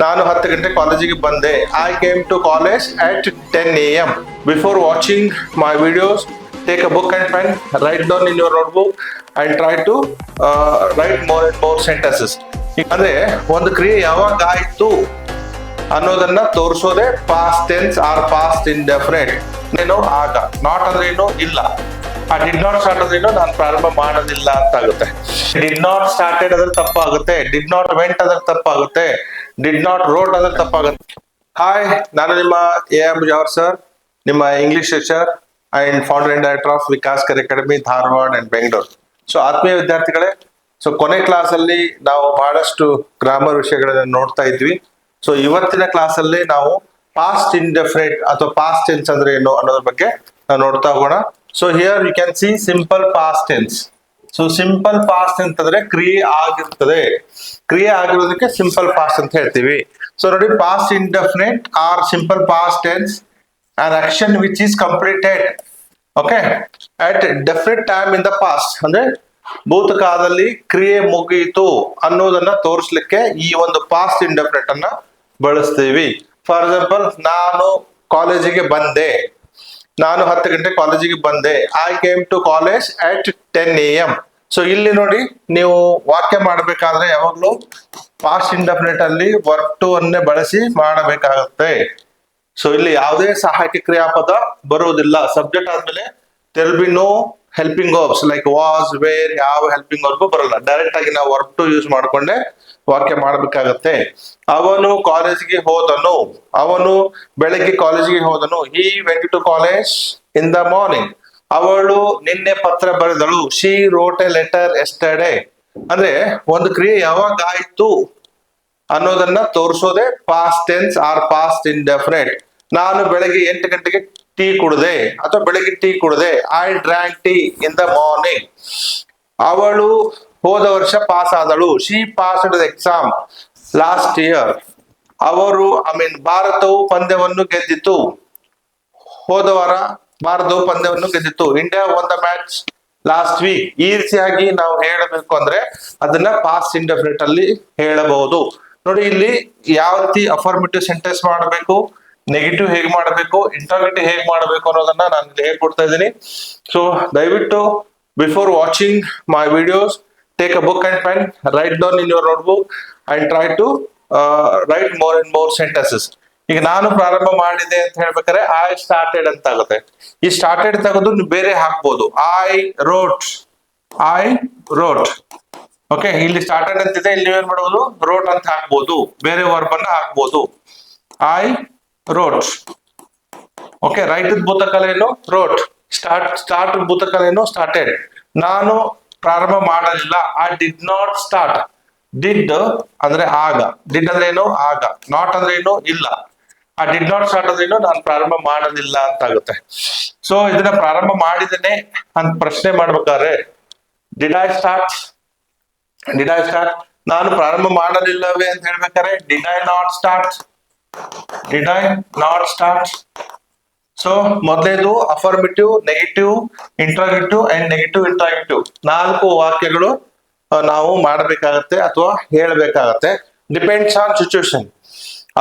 ನಾನು ಹತ್ತು ಗಂಟೆ ಕಾಲೇಜಿಗೆ ಬಂದೆ. I came to college at ten A M before watching my videos take a book and pen write down in your notebook and try to write more and more sentences ಅಂದ್ರೆ ಒಂದು ಕ್ರಿಯೆ ಯಾವಾಗ ಆಯ್ತು ಅನ್ನೋದನ್ನ ತೋರಿಸೋದೇ past tense or past in definite ಏನು ಆಗ not ಅಂದ್ರೆ ಏನು ಇಲ್ಲ. ಆ ಡಿಡ್ ನಾಟ್ ಸ್ಟಾರ್ಟ್ ಅಂದ್ರೆ ಏನು ನಾನು ಪ್ರಾರಂಭ ಮಾಡೋದಿಲ್ಲ ಅಂತ ಆಗುತ್ತೆ. ಡಿಡ್ ನಾಟ್ ಸ್ಟಾರ್ಟೆಡ್ ಅದ್ರ ತಪ್ಪಾಗುತ್ತೆ. ಡಿಡ್ ನಾಟ್ ವೆಂಟ್ ಅದ್ರ ತಪ್ಪಾಗುತ್ತೆ. ಡಿಡ್ ನಾಟ್ ರೋಟ್ ಅಂದ್ರೆ ತಪ್ಪಾಗುತ್ತೆ. ಹಾಯ್ ನಾನು ನಿಮ್ಮ ಎ ಎಂ ಜಾವರ್ ಸರ್ ನಿಮ್ಮ English teacher and founder and director of Vikas Career Academy Dharwad and Bengaluru so ಆತ್ಮೀಯ ವಿದ್ಯಾರ್ಥಿಗಳೇ ಸೊ ಕೊನೆ ಕ್ಲಾಸ್ ಅಲ್ಲಿ ನಾವು ಬಹಳಷ್ಟು ಗ್ರಾಮರ್ ವಿಷಯಗಳನ್ನ ನೋಡ್ತಾ ಇದ್ವಿ. ಸೊ ಇವತ್ತಿನ ಕ್ಲಾಸ್ ಅಲ್ಲಿ ನಾವು ಪಾಸ್ಟ್ ಇಂಡೆಫಿನೆಟ್ ಅಥವಾ ಪಾಸ್ಟ್ ಟೆನ್ಸ್ ಅಂದ್ರೆ ಏನು ಅನ್ನೋದ್ರ ಬಗ್ಗೆ ನಾವು ನೋಡ್ತಾ ಹೋಗೋಣ. So here you can see simple past tense so simple past ಅಂತಂದ್ರೆ ಕ್ರಿಯೆ ಆಗಿರ್ತದೆ. ಕ್ರಿಯೆ ಆಗಿರೋದಕ್ಕೆ ಸಿಂಪಲ್ ಪಾಸ್ಟ್ ಅಂತ ಹೇಳ್ತೀವಿ. ಸೊ ನೋಡಿ past indefinite or simple past tense or action which is completed okay at definite time in the past ಅಂದ್ರೆ ಭೂತಕಾಲದಲ್ಲಿ ಕ್ರಿಯೆ ಮುಗಿಯಿತು ಅನ್ನೋದನ್ನ ತೋರಿಸ್ಲಿಕ್ಕೆ ಈ ಒಂದು ಪಾಸ್ಟ್ ಇಂಡೆಫಿನೆಟ್ ಅನ್ನ ಬಳಸ್ತೀವಿ. ಫಾರ್ ಎಕ್ಸಾಂಪಲ್ ನಾನು ಕಾಲೇಜಿಗೆ ಬಂದೆ. ನಾನು ಹತ್ತು ಗಂಟೆ ಕಾಲೇಜಿಗೆ ಬಂದೆ. I came to college at ten A M so ಇಲ್ಲಿ ನೋಡಿ ನೀವು ವಾಕ್ಯ ಮಾಡಬೇಕಾದ್ರೆ ಯಾವಾಗಲೂ ಪಾಸ್ಟ್ ಇಂಡೆಫಿನೆಟ್ ಅಲ್ಲಿ ವರ್ಕ್ ಟು ಅನ್ನೇ ಬಳಸಿ ಮಾಡಬೇಕಾಗುತ್ತೆ. ಸೊ ಇಲ್ಲಿ ಯಾವುದೇ ಸಹಾಯಕ ಕ್ರಿಯಾಪದ ಬರುವುದಿಲ್ಲ. ಸಬ್ಜೆಕ್ಟ್ ಆದ್ಮೇಲೆ ತೆಲ್ no helping verbs like was were ಯಾವ ಹೆಲ್ಪಿಂಗ್ ವರ್ಬ್ ಬರಲ್ಲ. ಡೈರೆಕ್ಟ್ ಆಗಿ ನಾವು ವರ್ಬ್ ಟು ಯೂಸ್ ಮಾಡ್ಕೊಂಡೆ ವಾಕ್ಯ ಮಾಡಬೇಕಾಗತ್ತೆ. ಅವನು ಕಾಲೇಜ್ಗೆ ಹೋದನು. ಅವನು ಬೆಳಗ್ಗೆ ಕಾಲೇಜ್ಗೆ ಹೋದನು. I went to college in the morning ಅವಳು ನಿನ್ನೆ ಪತ್ರ ಬರೆದಳು. She wrote a letter yesterday ಅಂದ್ರೆ ಒಂದು ಕ್ರಿಯೆ ಯಾವಾಗ ಆಯ್ತು ಅನ್ನೋದನ್ನ ತೋರಿಸೋದೆ past tense or past indefinite ನಾನು ಬೆಳಗ್ಗೆ ಎಂಟು ಗಂಟೆಗೆ ಟೀ ಕುಡಿದೆ ಅಥವಾ ಬೆಳಗ್ಗೆ tea ಕುಡಿದೆ I drank tea in the morning ಅವಳು ಹೋದ ವರ್ಷ pass ಆದಳು. She passed exam last year ಅವರು ಐ ಮೀನ್ ಭಾರತವು ಪಂದ್ಯವನ್ನು ಗೆದ್ದಿತು. ಹೋದ ವಾರ ಭಾರತವು ಪಂದ್ಯವನ್ನು ಗೆದ್ದಿತು. India won the match last week ಈ ರೀತಿಯಾಗಿ ನಾವು ಹೇಳಬೇಕು ಅಂದ್ರೆ ಅದನ್ನ ಪಾಸ್ಟ್ ಇಂಡೆಫಿನೆಟ್ ಅಲ್ಲಿ ಹೇಳಬಹುದು. ನೋಡಿ, ಇಲ್ಲಿ ಯಾವ ರೀತಿ ಅಫಾರ್ಮೇಟಿವ್ ಸೆಂಟೆನ್ಸ್ ಮಾಡಬೇಕು? ನೆಗೆಟಿವ್ ಹೇಗೆ ಮಾಡಬೇಕು? ಇಂಟಾಗ್ರಿಟಿ ಹೇಗೆ ಮಾಡಬೇಕು ಅನ್ನೋದನ್ನ ನಾನು ಹೇಳ್ಕೊಡ್ತಾ ಇದ್ದೀನಿ. ಸೊ ದಯವಿಟ್ಟು before watching my videos take a book and pen write down in your notebook and try to write more and more sentences ಈಗ ನಾನು ಪ್ರಾರಂಭ ಮಾಡಿದೆ ಅಂತ ಹೇಳ್ಬೇಕಾದ್ರೆ ಐ ಸ್ಟಾರ್ಟೆಡ್ ಅಂತ ಆಗುತ್ತೆ. ಈ ಸ್ಟಾರ್ಟೆಡ್ ತೆಗೆದು ನೀವು ಬೇರೆ ಹಾಕ್ಬೋದು. I wrote I wrote okay ಇಲ್ಲಿ ಸ್ಟಾರ್ಟೆಡ್ ಅಂತಿದೆ, ಇಲ್ಲಿ ನೀವೇನ್ ಮಾಡ್ಬೋದು? ರೋಟ್ ಅಂತ ಹಾಕ್ಬೋದು. ಬೇರೆ ವರ್ಬ್ ಅನ್ನ ಹಾಕ್ಬೋದು. ಐ ರೋಟ್ ಓಕೆ ರೈಟ್ ಭೂತಕಾಲ ಏನು ರೋಟ್ ಸ್ಟಾರ್ಟ್ ಸ್ಟಾರ್ಟ್ ಭೂತಕಾಲ ಏನು ಸ್ಟಾರ್ಟೆಡ್ ನಾನು ಪ್ರಾರಂಭ ಮಾಡಲಿಲ್ಲ. I did not start did ಅಂದ್ರೆ ಆಗ. ಡಿಡ್ ಅಂದ್ರೆ ಏನು? ಆಗ. ನಾಟ್ ಅಂದ್ರೆ ಏನು? ಇಲ್ಲ. ಆ ಡಿಡ್ ನಾಟ್ ಸ್ಟಾರ್ಟ್ ಅಂದ್ರೆ ಏನು? ನಾನು ಪ್ರಾರಂಭ ಮಾಡಲಿಲ್ಲ ಅಂತ ಆಗುತ್ತೆ ಸೊ ಇದನ್ನ ಪ್ರಾರಂಭ ಮಾಡಿದ್ದೇನೆ ಅಂತ ಪ್ರಶ್ನೆ ಮಾಡ್ಬೇಕಾದ್ರೆ did I start did I start ನಾನು ಪ್ರಾರಂಭ ಮಾಡಲಿಲ್ಲವೇ ಅಂತ ಹೇಳ್ಬೇಕಾದ್ರೆ did I not start did I not start so ಮೊದಲೇದು affirmative negative interrogative and negative interrogative ನಾಲ್ಕು ವಾಕ್ಯಗಳು ನಾವು ಮಾಡಬೇಕಾಗತ್ತೆ ಅಥವಾ ಹೇಳಬೇಕಾಗತ್ತೆ. ಡಿಪೆಂಡ್ಸ್ ಆನ್ ಸಿಚುವೇಶನ್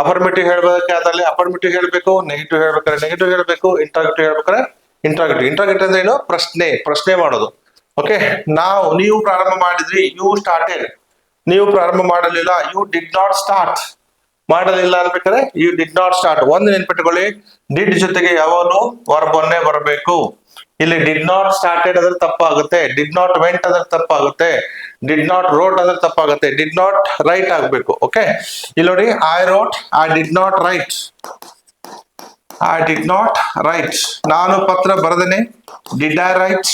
ಅಫರ್ಮೇಟಿವ್ ಹೇಳ್ಬೇಕಾದ್ರೆ ಅಫರ್ಮೇಟಿವ್ ಹೇಳ್ಬೇಕು ನೆಗೆಟಿವ್ ಹೇಳ್ಬೇಕಾದ್ರೆ ನೆಗೆಟಿವ್ ಹೇಳ್ಬೇಕು ಇಂಟ್ರಾಗೇಟಿವ್ ಹೇಳ್ಬೇಕಾದ್ರೆ ಇಂಟ್ರಾಗೇಟಿವ್ ಇಂಟ್ರಾಗೇಟಿವ್ ಅಂದ್ರೆ ಏನು? ಪ್ರಶ್ನೆ. ಪ್ರಶ್ನೆ ಮಾಡೋದು. ಓಕೆ ನಾವು, ನೀವು ಪ್ರಾರಂಭ ಮಾಡಿದ್ರಿ ಯು ಸ್ಟಾರ್ಟೆಡ್ ನೀವು ಪ್ರಾರಂಭ ಮಾಡಲಿಲ್ಲ ಯು ಡಿಡ್ ನಾಟ್ ಸ್ಟಾರ್ಟ್ ಮಾಡಲಿಲ್ಲ ಅನ್ಬೇಕಾದ್ರೆ ಯು ಡಿಡ್ ನಾಟ್ ಸ್ಟಾರ್ಟ್ ಒಂದು ನೆನ್ಪಿಟ್ಕೊಳ್ಳಿ ಡಿಡ್ ಜೊತೆಗೆ ಯಾವಾಗಲೂ ವರ್ಬನ್ನೇ ಬರಬೇಕು. ಇಲ್ಲಿ ಡಿಡ್ ನಾಟ್ ಸ್ಟಾರ್ಟೆಡ್ ಅಂದ್ರೆ ತಪ್ಪಾಗುತ್ತೆ ಡಿಡ್ ನಾಟ್ ವೆಂಟ್ ಅಂದ್ರೆ ತಪ್ಪಾಗುತ್ತೆ ಡಿಡ್ ನಾಟ್ ರೋಟ್ ಅಂದ್ರೆ ತಪ್ಪಾಗುತ್ತೆ ಡಿಡ್ ನಾಟ್ ರೈಟ್ ಆಗ್ಬೇಕು ಓಕೆ ಇಲ್ಲಿ ನೋಡಿ I wrote I did not write I did not write ನಾನು ಪತ್ರ ಬರೆದೇನೆ ಡಿಡ್ ಐ ರೈಟ್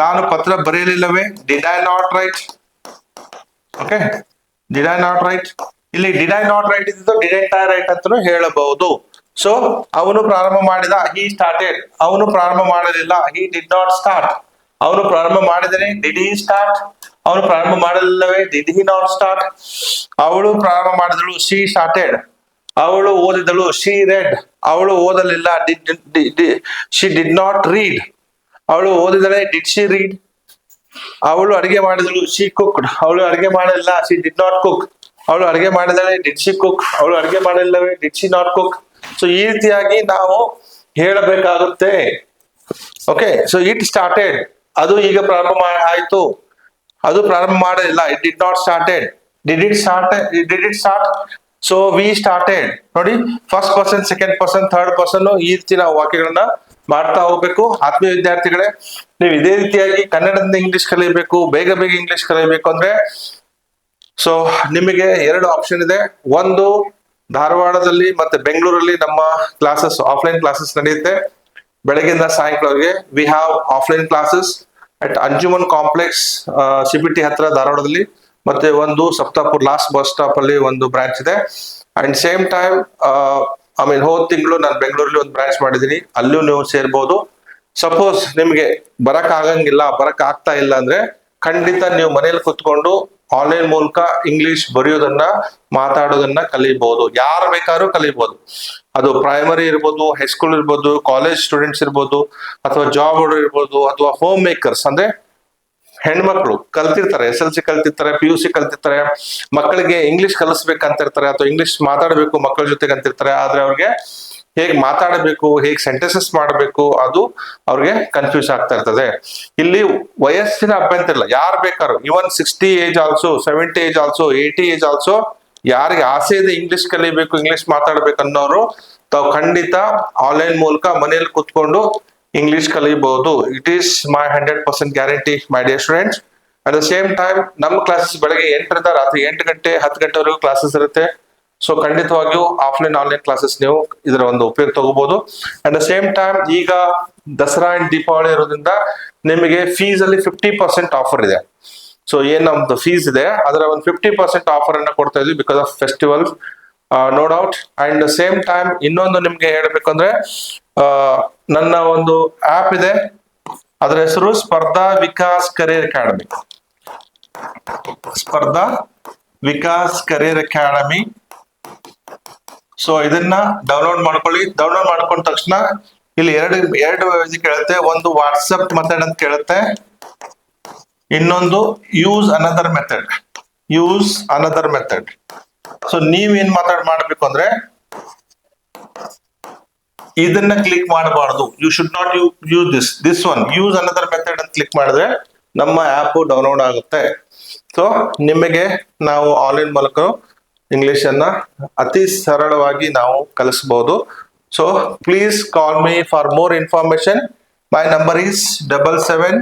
ನಾನು ಪತ್ರ ಬರೆಯಲಿಲ್ಲವೇ did I not write okay did I not write ಇಲ್ಲಿ ಡಿಡ್ ಐ ನಾಟ್ ರೈಟ್ ಇದ್ದು ಡಿಡ್ ಐ ರೈಟ್ ಅಂತಲೂ ಹೇಳಬಹುದು. ಸೊ ಅವನು ಪ್ರಾರಂಭ ಮಾಡಿದ ಹಿ ಸ್ಟಾರ್ಟೆಡ್ ಅವನು ಪ್ರಾರಂಭ ಮಾಡಲಿಲ್ಲ ಹಿ ಡಿಡ್ ನಾಟ್ ಸ್ಟಾರ್ಟ್ ಅವನು ಪ್ರಾರಂಭ ಮಾಡಿದರೆ ಡಿಡ್ ಹಿ ಸ್ಟಾರ್ಟ್ ಅವನು ಪ್ರಾರಂಭ ಮಾಡಲಿಲ್ಲವೇ ಡಿಡ್ ಹಿ ನಾಟ್ ಸ್ಟಾರ್ಟ್ ಅವಳು ಪ್ರಾರಂಭ ಮಾಡಿದಳು ಶಿ ಸ್ಟಾರ್ಟೆಡ್ ಅವಳು ಓದಿದಳು ಶಿ ರೆಡ್ ಅವಳು ಓದಲಿಲ್ಲ ಶಿ ಡಿಡ್ ನಾಟ್ ರೀಡ್ ಅವಳು ಓದಿದಳೆ ಡಿಡ್ ಶಿ ರೀಡ್ ಅವಳು ಅಡಿಗೆ ಮಾಡಿದಳು ಶಿ ಕುಕ್ಡ್ ಅವಳು ಅಡಿಗೆ ಮಾಡಲಿಲ್ಲ ಶಿ ಡಿಡ್ ನಾಟ್ ಕುಕ್ ಅವಳು ಅಡುಗೆ ಮಾಡಿದಾಳೆ ಡಿಡ್ ಶಿ ಕುಕ್ ಅವಳು ಅಡುಗೆ ಮಾಡಿಲ್ಲವೇ? Did she not cook so ಈ ರೀತಿಯಾಗಿ ನಾವು ಹೇಳಬೇಕಾಗುತ್ತೆ. ಓಕೆ ಸೊ ಇಟ್ ಸ್ಟಾರ್ಟೆಡ್ ಅದು ಈಗ ಪ್ರಾರಂಭ ಆಯ್ತು. ಅದು ಪ್ರಾರಂಭ ಮಾಡಲಿಲ್ಲ it did not started did it start did it start so we started ನೋಡಿ first person second person third person ಈ ರೀತಿ ನಾವು ವಾಕ್ಯಗಳನ್ನ ಮಾಡ್ತಾ ಹೋಗ್ಬೇಕು. ಆತ್ಮೀಯ ವಿದ್ಯಾರ್ಥಿಗಳೇ, ನೀವು ಇದೇ ರೀತಿಯಾಗಿ ಕನ್ನಡದಿಂದ ಇಂಗ್ಲಿಷ್ ಕಲಿಬೇಕು ಬೇಗ ಬೇಗ ಇಂಗ್ಲಿಷ್ ಕಲಿಬೇಕು ಅಂದ್ರೆ ಸೊ ನಿಮಗೆ ಎರಡು ಆಪ್ಷನ್ ಇದೆ. ಒಂದು, ಧಾರವಾಡದಲ್ಲಿ ಮತ್ತೆ ಬೆಂಗಳೂರಲ್ಲಿ ನಮ್ಮ ಕ್ಲಾಸಸ್ ಆಫ್ಲೈನ್ ಕ್ಲಾಸಸ್ ನಡೆಯುತ್ತೆ. ಬೆಳಗ್ಗೆಯಿಂದ ಸಾಯಂಕಾಲವರೆಗೆ we have offline classes at Anjuman complex CBT ಹತ್ರ ಧಾರವಾಡದಲ್ಲಿ. ಮತ್ತೆ ಒಂದು ಸಪ್ತಾಪುರ್ ಲಾಸ್ಟ್ ಬಸ್ ಸ್ಟಾಪ್ ಅಲ್ಲಿ ಒಂದು ಬ್ರಾಂಚ್ ಇದೆ. And same time I mean ಹೋದ್ ತಿಂಗಳು ನಾನು ಬೆಂಗಳೂರಲ್ಲಿ ಒಂದು ಬ್ರಾಂಚ್ ಮಾಡಿದ್ದೀನಿ. ಅಲ್ಲೂ ನೀವು ಸೇರ್ಬೋದು. ಸಪೋಸ್ ನಿಮಗೆ ಬರಕ್ ಆಗಂಗಿಲ್ಲ, ಬರಕ್ ಆಗ್ತಾ ಇಲ್ಲ ಅಂದ್ರೆ ಖಂಡಿತ ನೀವು ಮನೇಲಿ ಕುತ್ಕೊಂಡು ಆನ್ಲೈನ್ ಮೂಲಕ ಇಂಗ್ಲಿಷ್ ಬರೆಯೋದನ್ನ, ಮಾತಾಡೋದನ್ನ ಕಲಿಬಹುದು ಯಾರು ಬೇಕಾದ್ರೂ ಕಲಿಬಹುದು ಅದು ಪ್ರೈಮರಿ ಇರ್ಬೋದು ಹೈಸ್ಕೂಲ್ ಇರ್ಬೋದು ಕಾಲೇಜ್ ಸ್ಟೂಡೆಂಟ್ಸ್ ಇರ್ಬೋದು, ಅಥವಾ ಜಾಬ್ ಇರ್ಬೋದು, ಅಥವಾ ಹೋಮ್ ಮೇಕರ್ಸ್ ಅಂದ್ರೆ ಹೆಣ್ಮಕ್ಳು ಕಲ್ತಿರ್ತಾರೆ ಎಸ್ ಎಲ್ ಸಿ ಕಲ್ತಿರ್ತಾರೆ ಪಿ ಯು ಸಿ ಕಲ್ತಿರ್ತಾರೆ, ಮಕ್ಕಳಿಗೆ ಇಂಗ್ಲಿಷ್ ಕಲಿಸ್ಬೇಕಂತಿರ್ತಾರೆ ಅಥವಾ ಇಂಗ್ಲಿಷ್ ಮಾತಾಡಬೇಕು ಮಕ್ಕಳ ಜೊತೆಗೆ ಅಂತಿರ್ತಾರೆ ಆದ್ರೆ ಅವ್ರಿಗೆ ಹೇಗ್ ಮಾತಾಡಬೇಕು, ಹೇಗ್ ಸೆಂಟೆನ್ಸಸ್ ಮಾಡಬೇಕು, ಅದು ಅವ್ರಿಗೆ ಕನ್ಫ್ಯೂಸ್ ಆಗ್ತಾ ಇರ್ತದೆ. ಇಲ್ಲಿ ವಯಸ್ಸಿನ ಅಭ್ಯಂತರ ಇಲ್ಲ. ಯಾರು ಬೇಕಾದ್ರು even sixty age also seventy age also eighty age also ಯಾರಿಗೆ ಆಸೆ ಇದೆ ಇಂಗ್ಲಿಷ್ ಕಲಿಬೇಕು ಇಂಗ್ಲಿಷ್ ಮಾತಾಡ್ಬೇಕು ಅನ್ನೋರು, ತಾವು ಖಂಡಿತ ಆನ್ಲೈನ್ ಮೂಲಕ ಮನೆಯಲ್ಲಿ ಕುತ್ಕೊಂಡು English ಕಲಿಬಹುದು it is my hundred percent guarantee my dear students at the same time ನಮ್ಮ ಕ್ಲಾಸಸ್ ಬೆಳಗ್ಗೆ ಎಂಟರಿಂದ ರಾತ್ರಿ ಎಂಟು ಗಂಟೆ, ಹತ್ತು ಗಂಟೆವರೆಗೂ ಕ್ಲಾಸಸ್ ಇರುತ್ತೆ. ಸೊ ಖಂಡಿತವಾಗಿಯೂ ಆಫ್ಲೈನ್ ಆನ್ಲೈನ್ ಕ್ಲಾಸಸ್ ನೀವು ಇದರ ಒಂದು ಉಪಯೋಗ ತಗೋಬಹುದು ಅಂಡ್ ದ ಸೇಮ್ ಟೈಮ್ ಈಗ ದಸರಾ ಅಂಡ್ ದೀಪಾವಳಿ ಇರೋದ್ರಿಂದ ನಿಮಗೆ ಫೀಸ್ ಅಲ್ಲಿ ಫಿಫ್ಟಿ ಪರ್ಸೆಂಟ್ ಆಫರ್ ಇದೆ. ಸೊ ಏನ್ ನಮ್ದು ಫೀಸ್ ಇದೆ, ಅದರ ಒಂದು ಫಿಫ್ಟಿ ಪರ್ಸೆಂಟ್ ಆಫರ್ ಅನ್ನ ಕೊಡ್ತಾ ಇದ್ವಿ because of festival no doubt and same time ಇನ್ನೊಂದು ನಿಮ್ಗೆ ಹೇಳ್ಬೇಕಂದ್ರೆ ನನ್ನ ಒಂದು ಆಪ್ ಇದೆ. ಅದರ ಹೆಸರು ಸ್ಪರ್ಧಾ ವಿಕಾಸ್ ಕರಿಯರ್ ಅಕಾಡೆಮಿ ಸ್ಪರ್ಧಾ ವಿಕಾಸ್ ಕರಿಯರ್ ಅಕಾಡೆಮಿ ಸೊ ಇದನ್ನ ಡೌನ್ಲೋಡ್ ಮಾಡ್ಕೊಳ್ಳಿ. ಡೌನ್ಲೋಡ್ ಮಾಡ್ಕೊಂಡ ತಕ್ಷಣ ಇಲ್ಲಿ ಎರಡು ಎರಡು ಇದು ಕೇಳುತ್ತೆ. ಒಂದು ವಾಟ್ಸಪ್ ಮೆಥಡ್ ಅಂತ ಕೇಳುತ್ತೆ. ಇನ್ನೊಂದು use another method use another method so ನೀವ್ ಏನ್ ಮಾತಾಡ್, ಮಾಡ್ಬೇಕು ಅಂದ್ರೆ ಇದನ್ನ ಕ್ಲಿಕ್ ಮಾಡಬಾರ್ದು. You should not you use this this one use another method ಅಂತ ಕ್ಲಿಕ್ ಮಾಡಿದ್ರೆ ನಮ್ಮ ಆಪ್ ಡೌನ್ಲೋಡ್ ಆಗುತ್ತೆ. ಸೊ ನಿಮಗೆ ನಾವು ಆನ್ಲೈನ್ ಮೂಲಕ ಇಂಗ್ಲಿಷ್ ಅನ್ನ ಅತಿ ಸರಳವಾಗಿ ನಾವು ಕಲಿಸಬಹುದು so please call me for more information my number is double seven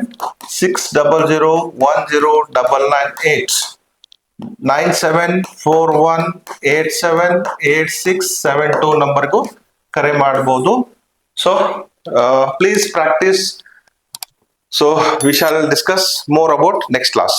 six double zero one zero double nine eight nine seven four one eight seven eight six seven two ನಂಬರ್ಗೂ ಕರೆ ಮಾಡಬಹುದು so please practice so we shall discuss more about next class